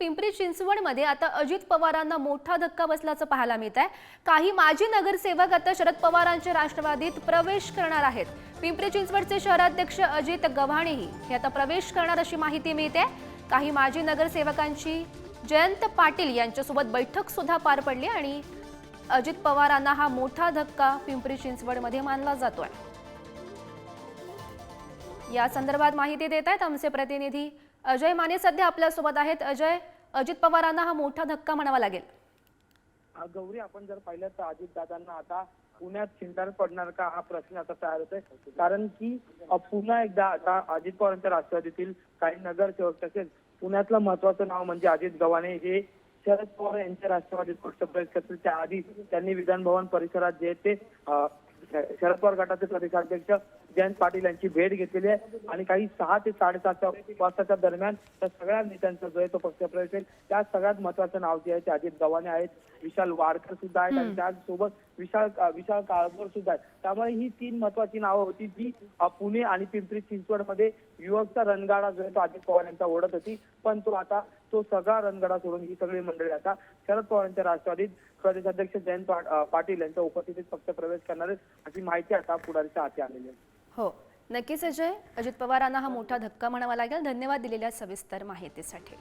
पिंपरी चिंचवडमध्ये आता अजित पवारांना मोठा धक्का बसल्याचं पाहायला मिळत आहे काही माजी नगरसेवक आता शरद पवारांच्या राष्ट्रवादीत प्रवेश करणार आहेत. पिंपरी चिंचवडचे शहराध्यक्ष अजित गव्हाणेही हे आता प्रवेश करणार अशी माहिती मिळते. काही माजी नगरसेवकांची जयंत पाटील यांच्यासोबत बैठक सुद्धा पार पडली आणि अजित पवारांना हा मोठा धक्का पिंपरी चिंचवडमध्ये मानला जातोय. या संदर्भात माहिती देत आहेत आमचे प्रतिनिधी. अजय माने सध्या आपल्यासोबत आहेत. अजय अजित पवारांना हा मोठा धक्का म्हणावा लागेल. गौरी आपण जर पाहिलं तर अजित दादांना आता पुण्यात चिंतार पडणार का हा प्रश्न आता तयार होतोय. कारण की पुन्हा एकदा आता अजित पवारांच्या राष्ट्रवादीतील काही नगरसेवक तसेच पुण्यातलं महत्वाचं नाव म्हणजे अजित गव्हाणे हे शरद पवार यांच्या राष्ट्रवादीत पक्षप्रवेश करतील. त्याआधी त्यांनी विधानभवन परिसरात जे ते शरद पवार गटाचे प्रदेशाध्यक्ष जयंत पाटील यांची भेट घेतलेली आहे. आणि काही सहा ते साडेसातच्या वाजताच्या दरम्यान त्या सगळ्या नेत्यांचा जो आहे तो पक्षप्रवेश होईल. त्या सगळ्यात महत्वाचं नाव जे आहे ते अजित गव्हाणे आहेत. विशाल वाडकर सुद्धा आहेत. आणि त्याचसोबत विशाल विशाल काळभोर सुद्धा आहेत. त्यामुळे ही तीन महत्वाची नावं होती जी पुणे आणि पिंपरी चिंचवडमध्ये युवकचा रणगाडा जो आहे तो अजित पवार यांचा ओढत होती. पण तो आता तो सगळा रणगडा सोडून ही सगळी मंडळी आता शरद पवारांच्या राष्ट्रवादीत प्रदेशाध्यक्ष जयंत पाटील यांच्या उपस्थितीत पक्ष प्रवेश करणार अशी माहिती आता पुढारीच्या हाती आलेली आहे. हो. नक्कीच अजय अजित पवारांना हा मोठा धक्का म्हणावा लागेल. धन्यवाद दिलेल्या सविस्तर माहितीसाठी.